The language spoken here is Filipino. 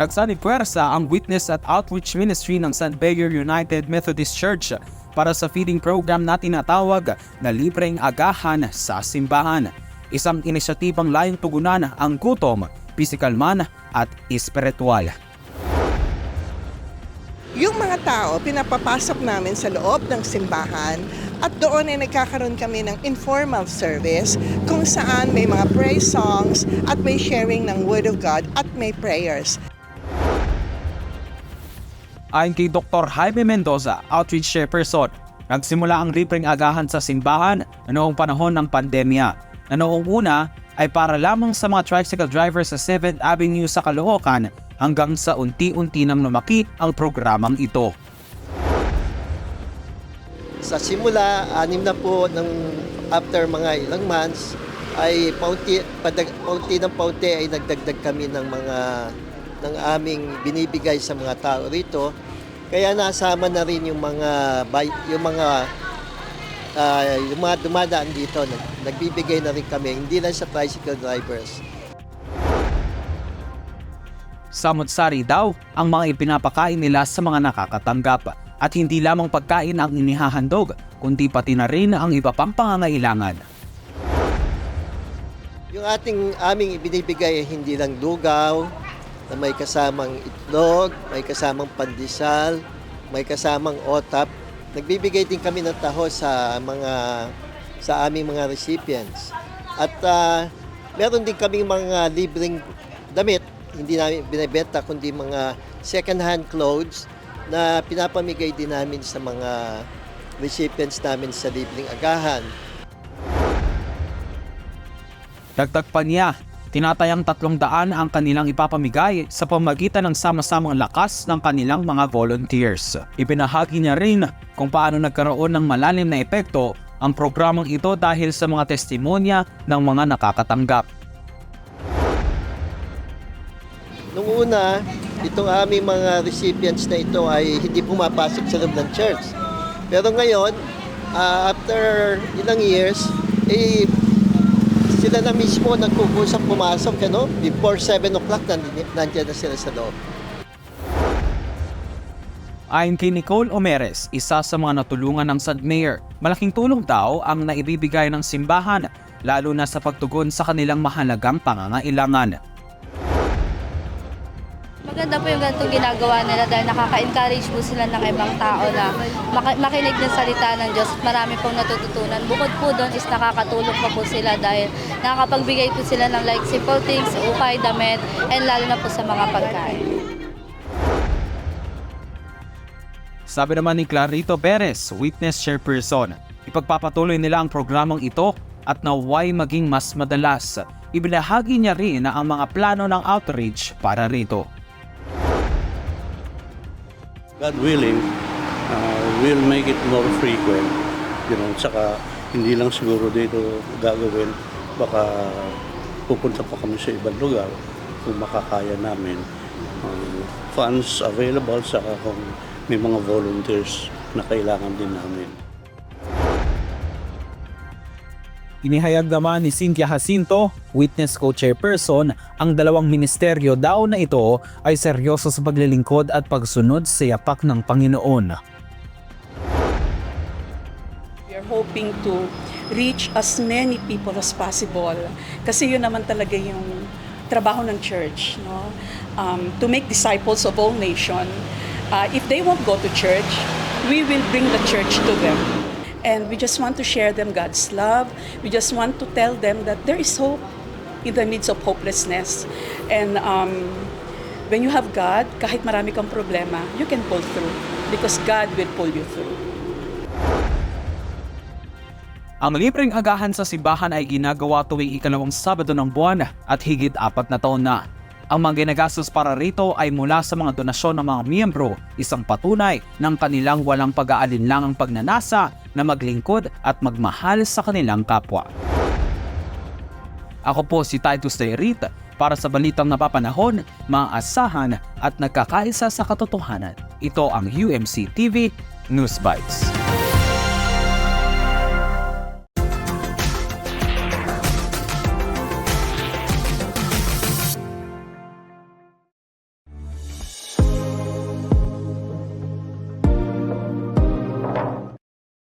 Nagsani puwersa ang Witness at Outreach Ministry ng San Bayer United Methodist Church para sa feeding program na tinatawag na libreng agahan sa simbahan. Isang inisyatibang layong tugunan ang gutom, physical man at espiritual. Yung mga tao, pinapapasok namin sa loob ng simbahan at doon ay nagkakaroon kami ng informal service kung saan may mga praise songs at may sharing ng Word of God at may prayers. Ayon kay Dr. Jaime Mendoza, outreach chairperson, nagsimula ang libreng agahan sa simbahan na noong panahon ng pandemya. Na noong una ay para lamang sa mga tricycle drivers sa 7th Avenue sa Caloocan hanggang sa unti-unti nang lumaki ang programang ito. Sa simula, anim na po ng after mga ilang months, ay paunti, padag, paunti ng paunti ay nagdagdag kami ng mga ng aming binibigay sa mga tao rito. Kaya nasama na rin yung mga yung mga ah, yung mga dumadaan dito, nag, nagbibigay na rin kami, hindi lang sa tricycle drivers. Samot-sari daw ang mga ipinapakain nila sa mga nakakatanggap at hindi lamang pagkain ang inihahandog kundi pati na rin ang iba pang pangangailangan. Yung ating aming ibinibigay ay hindi lang lugaw, na may kasamang itlog, may kasamang pandesal, may kasamang otap. Nagbibigay din kami ng taho sa mga sa aming mga recipients. At ah, meron din kaming mga libreng damit, hindi namin binibenta kundi mga second-hand clothes na pinapamigay din namin sa mga recipients namin sa libreng agahan. Dagdag pa niya, tinatayang tatlong daan ang kanilang ipapamigay sa pamagitan ng sama-samang lakas ng kanilang mga volunteers. Ipinahagi niya rin kung paano nagkaroon ng malalim na epekto ang programang ito dahil sa mga testimonya ng mga nakakatanggap. Nung una, itong aming mga recipients na ito ay hindi pumapasok sa loob ng church. Pero ngayon, ah, after ilang years, eh, sila na mismo nagkukusap pumasok, ano? Before 7 o'clock, nandiyan, na sila sa loob. Ayon kay Nicole Omeres, isa sa mga natulungan ng St. Mayor, malaking tulong daw ang naibibigay ng simbahan, lalo na sa pagtugon sa kanilang mahalagang pangangailangan. Maganda po yung ganitong ginagawa nila dahil nakaka-encourage po sila ng ibang tao na maki- makinig ng salita ng Diyos. Marami pong natututunan. Bukod po doon is nakakatulong pa po sila dahil nakakapagbigay po sila ng like simple things, upay, damit, and lalo na po sa mga pagkain. Sabi naman ni Clarito Perez, witness chairperson, ipagpapatuloy nila ang programang ito at naway maging mas madalas. Ibinahagi niya rin na ang mga plano ng outreach para rito. God willing, uh, we'll make it more frequent. You know, tsaka hindi lang siguro dito gagawin, baka pupunta pa kami sa ibang lugar kung makakaya namin. Um, funds available, saka kung may mga volunteers na kailangan din namin. Inihayag naman ni Cynthia Jacinto, witness co-chairperson, ang dalawang ministeryo daw na ito ay seryoso sa paglilingkod at pagsunod sa yapak ng Panginoon. We are hoping to reach as many people as possible. Kasi yun naman talaga yung trabaho ng church. No? Um, to make disciples of all nation. Uh, if they won't go to church, we will bring the church to them. And we just want to share them God's love. We just want to tell them that there is hope in the midst of hopelessness. And um, when you have God, kahit marami kang problema, you can pull through because God will pull you through. Ang libreng agahan sa simbahan ay ginagawa tuwing ikalawang Sabado ng buwan at higit apat na taon na. Ang mga ginagastos para rito ay mula sa mga donasyon ng mga miyembro, isang patunay ng kanilang walang pag-aalinlangang pagnanasa na maglingkod at magmahal sa kanilang kapwa. Ako po si Titus Dairit para sa balitang napapanahon, maasahan at nagkakaisa sa katotohanan. Ito ang UMC TV News Bites.